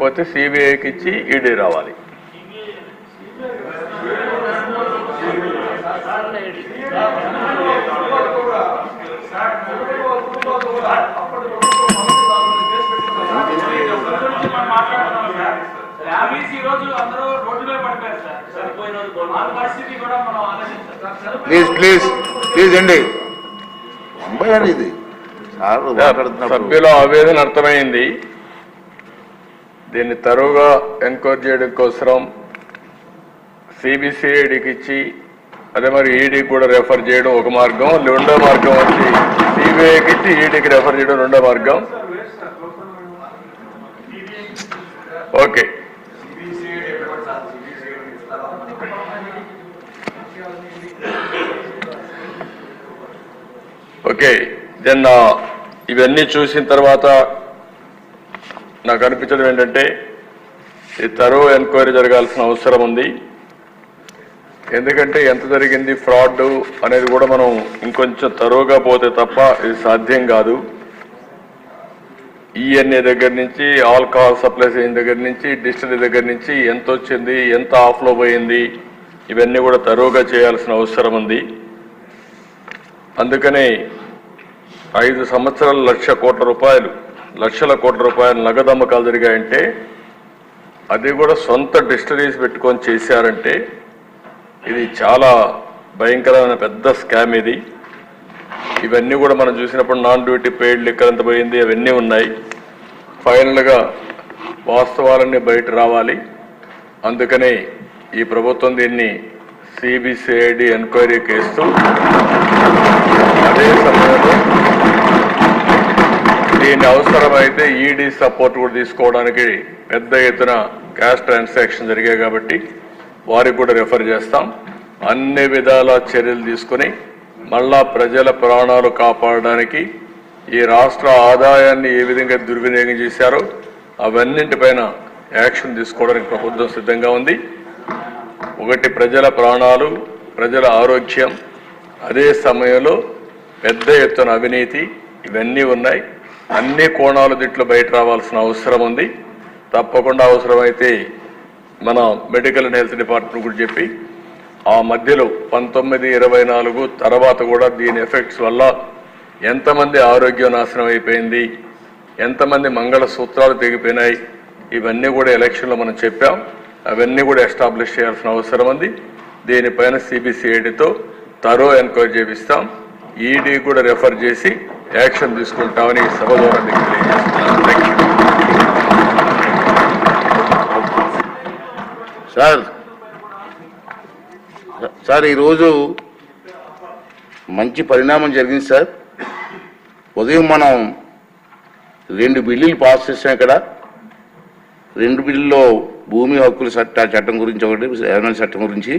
లేకపోతే సిబిఐకి ఇచ్చి ఈడీ రావాలి. మనం ఆలోచించాలి ప్లీజ్ ప్లీజ్ ప్లీజ్ అండి ఇది సభ్యుల ఆవేదన అర్థమైంది. దీన్ని తరువుగా ఎంక్వైరీ చేయడం కోసం సిబిసిఐడికి ఇచ్చి అదే మరి ఈడీకి కూడా రెఫర్ చేయడం ఒక మార్గం రెండో మార్గం వచ్చి సిబిఐకి ఇచ్చి ఈడీకి రెఫర్ చేయడం రెండో మార్గం. ఓకే. ఓకే. దెన్ ఇవన్నీ చూసిన తర్వాత నాకు అనిపించడం ఏంటంటే ఈ తరో ఎంక్వైరీ జరగాల్సిన అవసరం ఉంది. ఎందుకంటే ఎంత జరిగింది ఫ్రాడ్ అనేది కూడా మనం ఇంకొంచెం తరువుగా పోతే తప్ప ఇది సాధ్యం కాదు. ఈఎన్ఏ దగ్గర నుంచి ఆల్కహాల్ సప్లై చేయని దగ్గర నుంచి డిస్టిలరీ దగ్గర నుంచి ఎంత వచ్చింది ఎంత ఆఫ్లో పోయింది ఇవన్నీ కూడా తరువుగా చేయాల్సిన అవసరం ఉంది. అందుకనే ఐదు సంవత్సరాలు లక్ష కోట్ల రూపాయలు లక్షల కోట్ల రూపాయలు నగదు అమ్మకాలు జరిగాయంటే అది కూడా సొంత డిస్టరీస్ పెట్టుకొని చేశారంటే ఇది చాలా భయంకరమైన పెద్ద స్కామ్ ఇది. ఇవన్నీ కూడా మనం చూసినప్పుడు నాన్ డ్యూటీ పెయిడ్ లిక్కర్ ఎంత పోయింది అవన్నీ ఉన్నాయి. ఫైనల్గా వాస్తవాలన్నీ బయట రావాలి. అందుకనే ఈ ప్రభుత్వం దీన్ని సిబిసిఐడి ఎంక్వైరీ కేసు దీన్ని అవసరమైతే ఈడీ సపోర్ట్ కూడా తీసుకోవడానికి పెద్ద ఎత్తున క్యాష్ ట్రాన్సాక్షన్ జరిగాయి కాబట్టి వారికి కూడా రెఫర్ చేస్తాం. అన్ని విధాల చర్యలు తీసుకుని మళ్ళా ప్రజల ప్రాణాలు కాపాడడానికి ఈ రాష్ట్ర ఆదాయాన్ని ఏ విధంగా దుర్వినియోగం చేశారో అవన్నింటిపైన యాక్షన్ తీసుకోవడానికి ప్రభుత్వం సిద్ధంగా ఉంది. ఒకటి ప్రజల ప్రాణాలు ప్రజల ఆరోగ్యం అదే సమయంలో పెద్ద ఎత్తున అవినీతి ఇవన్నీ ఉన్నాయి. అన్ని కోణాలు దిట్లు బయట రావాల్సిన అవసరం ఉంది. తప్పకుండా అవసరమైతే మన మెడికల్ అండ్ హెల్త్ డిపార్ట్మెంట్ కూడా చెప్పి ఆ మధ్యలో పంతొమ్మిది ఇరవై నాలుగు తర్వాత కూడా దీని ఎఫెక్ట్స్ వల్ల ఎంతమంది ఆరోగ్యం నాశనం అయిపోయింది ఎంతమంది మంగళ సూత్రాలు తెగిపోయినాయి ఇవన్నీ కూడా ఎలక్షన్లో మనం చెప్పాం. అవన్నీ కూడా ఎస్టాబ్లిష్ చేయాల్సిన అవసరం ఉంది. దీనిపైన సిబిసిఐడితో తరో ఎంక్వైరీ చేపిస్తాం. ఈడీ కూడా రెఫర్ చేసి యాక్షన్ తీసుకుంటామని ఈ సార్ సార్ ఈరోజు మంచి పరిణామం జరిగింది సార్. ఉదయం మనం రెండు బిల్లులు పాస్ చేసాం ఇక్కడ. రెండు బిల్లులో భూమి హక్కుల చట్ట చట్టం గురించి ఒకటి రెవెన్యూ చట్టం గురించి